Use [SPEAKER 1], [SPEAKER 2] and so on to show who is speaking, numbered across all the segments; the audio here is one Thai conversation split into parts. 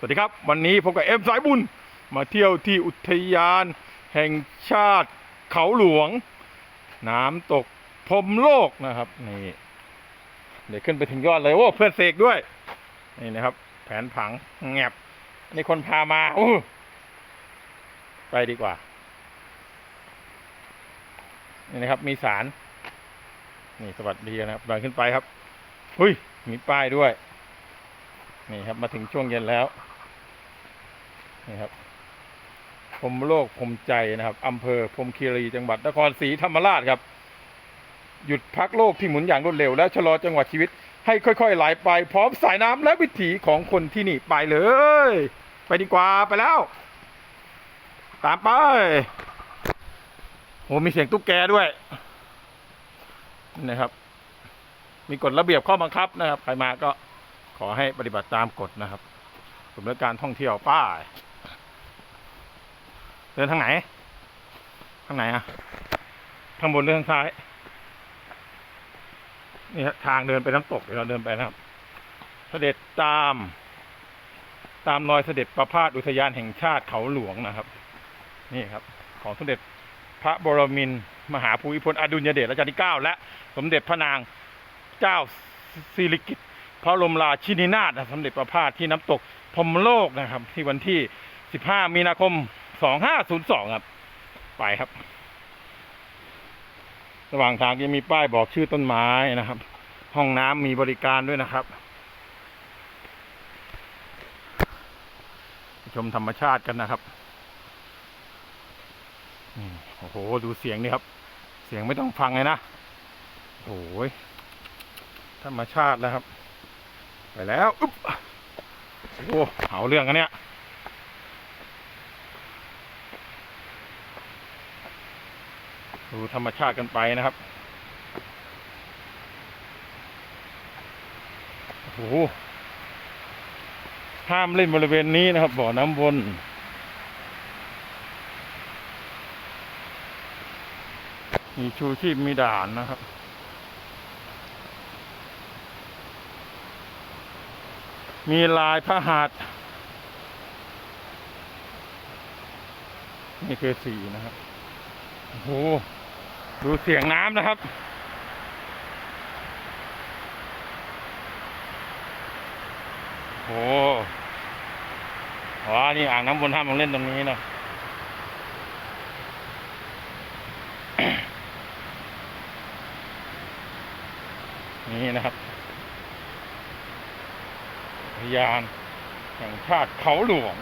[SPEAKER 1] สวัสดีครับ วันนี้พบกับเอ็มสายบุญ มาเที่ยวที่อุทยาน แห่งชาติเขาหลวง น้ำตกพรมโลกนะครับนี่เดี๋ยวขึ้นไปถึงยอดเลยโอ้เพื่อนเสกด้วย นี่นะครับ แผนผังแงบนี่คนพามาโอ้ไปดีกว่า นี่นะครับ มีสาร นี่สวัสดีนะครับเดินขึ้นไปครับหุยมีป้ายด้วย นี่ครับมาถึงช่วงเย็นแล้ว นี่ครับพรมโลกพรมใจนะครับอำเภอพรมคีรีจังหวัดนครศรีธรรมราชครับ หยุดพักโลกที่หมุนอย่างรวดเร็ว และชะลอจังหวะชีวิต ให้ค่อยๆไหลไป พร้อมสายน้ำและวิถีของคนที่นี่ไปเลย ไปดีกว่าไปแล้ว ตามไปโหมีเสียงตุ๊กแกด้วยนะครับ มีกฎระเบียบข้อบังคับนะครับ ใครมาก็ ขอให้ปฏิบัติตามกฎนะครับสำนักการท่องเที่ยวป้ายเดินทางไหน ทางไหนอะทางบนหรือทางซ้ายนี่ทางเดินไปน้ำตกเดี๋ยวเราเดินไปนะครับ เสด็จตาม ตามรอยเสด็จประพาสอุทยานแห่งชาติเขาหลวงนะครับ นี่ครับ ของสมเด็จพระบรมินทรมหาภูมิพลอดุลยเดชรัชกาลที่เก้าและ สมเด็จพระนางเจ้าสิริกิติ์ พระบรมราชินีนาถสมเด็จประพาสที่น้ำตกพรมโลกนะครับ ที่วันที่ 15 มีนาคม 2502 ครับ ไปครับ ระหว่างทางจะมีป้ายบอกชื่อต้นไม้นะครับ ห้องน้ำมีบริการด้วยนะครับ ชมธรรมชาติกันนะครับโอ้โห ดูเสียงนี่ครับ เสียงไม่ต้องฟังเลยนะโอ้ยธรรมชาติแล้วครับ ไปแล้วอุ๊บโอ้เอาเรื่องกันเนี่ยดูธรรมชาติกันไปนะครับ โอ้โห ห้ามเล่นบริเวณนี้นะครับ บ่อน้ำวนมีชูชีพมีด่านนะครับ มีลายพระหัตถ์นี่คือสีนะครับ โอ้โห ดูเสียงน้ำนะครับ โอ้อ๋อนี่อ่างน้ำวนห้ามลงเล่นตรงนี้นะนี่นะครับ ทยานแห่งชาติเขาหลวง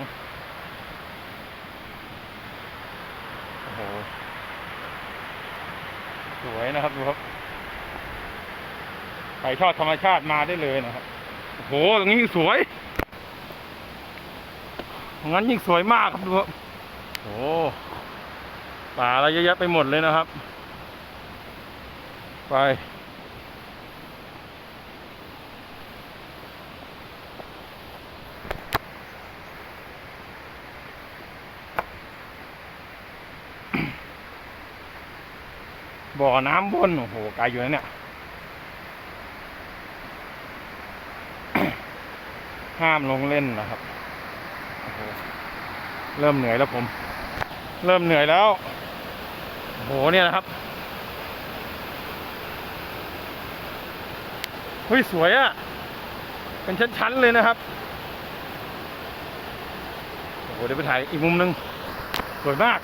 [SPEAKER 1] โอ้โห สวยนะครับดูครับใครชอบธรรมชาติมาได้เลยนะครับ โอ้โห ตรงนี้สวยตรงนั้นยิ่งสวยมากครับดูครับโอ้โหป่าอะไรเยอะแยะไปหมดเลยนะครับ ไป บ่อน้ำบน โอ้โหไกลอยู่นะเนี่ยห้ามลงเล่นนะครับ เริ่มเหนื่อยแล้วผม เริ่มเหนื่อยแล้วโอ้โหเนี่ยนะครับ เฮ้ย สวยอะ่ะ เป็นชั้นๆเลยนะครับ โอ้โห เดี๋ยวไปถ่ายอีกมุมหนึง สวยมาก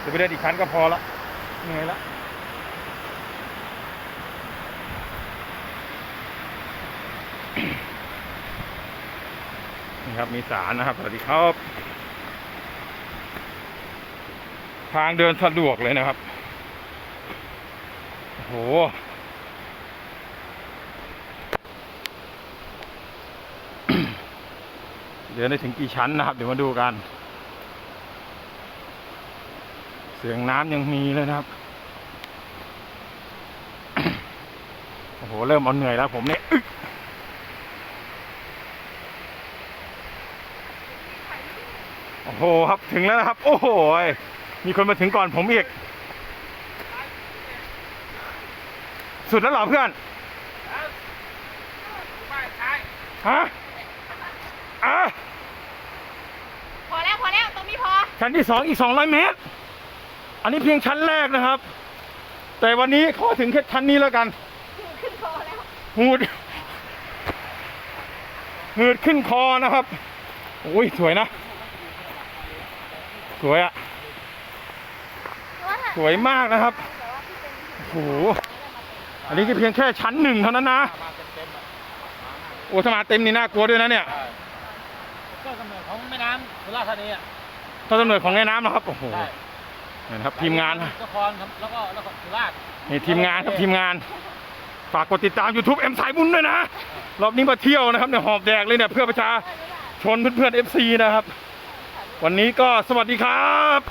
[SPEAKER 1] เดี๋ยวไปเดินอีกชั้นก็พอละ เหนื่ะนี่ครับมีสารนะครับ สวัสดีครับ ทางเดินสะดวกเลยนะครับโอ้โหเดินได้ถึงกี่ชั้นนะครับ เดี๋ยวมาดูกัน เสียงน้ำยังมีเลยนะครับ เริ่มเอาเหนื่อยแล้วผมเนี่ยโอ้โหครับถึงแล้วนะครับ โอ้โหมีคนมาถึงก่อนผมอีก สุดแล้วหรอเพื่อนฮะอะ
[SPEAKER 2] พอแล้วพอแล้วตรงนี้พอ
[SPEAKER 1] ชั้นที่สองอีกสองร้อยเมตร อันนี้เพียงชั้นแรกนะครับ แต่วันนี้ขอถึงแค่ชั้นนี้แล้วกัน หูดหืดขึ้นคอนะครับโอ้ยสวยนะ สวยอะ
[SPEAKER 2] ว่า
[SPEAKER 1] สวยมากนะครับ
[SPEAKER 2] แต่ว่าที่เป็น
[SPEAKER 1] โอ้โหอันนี้ก็เพียงแค่ชั้นหนึ่งเท่านั้นนะ
[SPEAKER 3] มาเต็มๆอะ
[SPEAKER 1] โอ้ถ้ามาเต็มนี่น่ากลัวด้วยนะเนี่ย
[SPEAKER 3] ก็กำเนิดของแม่น้ำสุราษฎร์ธานีอะ
[SPEAKER 1] ต้นกำเนิดของแม่น้ำนะครับโอ้โห
[SPEAKER 3] ใช่
[SPEAKER 1] นี่นะครับทีมงาน
[SPEAKER 3] นครครับแล้วก็แล้วก็สุราษฎร์
[SPEAKER 1] นี่ทีมงานครับทีมงาน ฝากกดติดตาม YouTube เอ็มสายบุญด้วยนะ รอบนี้มาเที่ยวนะครับเนี่ยหอบแดกเลยเนี่ยเพื่อประชาชนเพื่อนๆ FC นะครับ วันนี้ก็สวัสดีครับ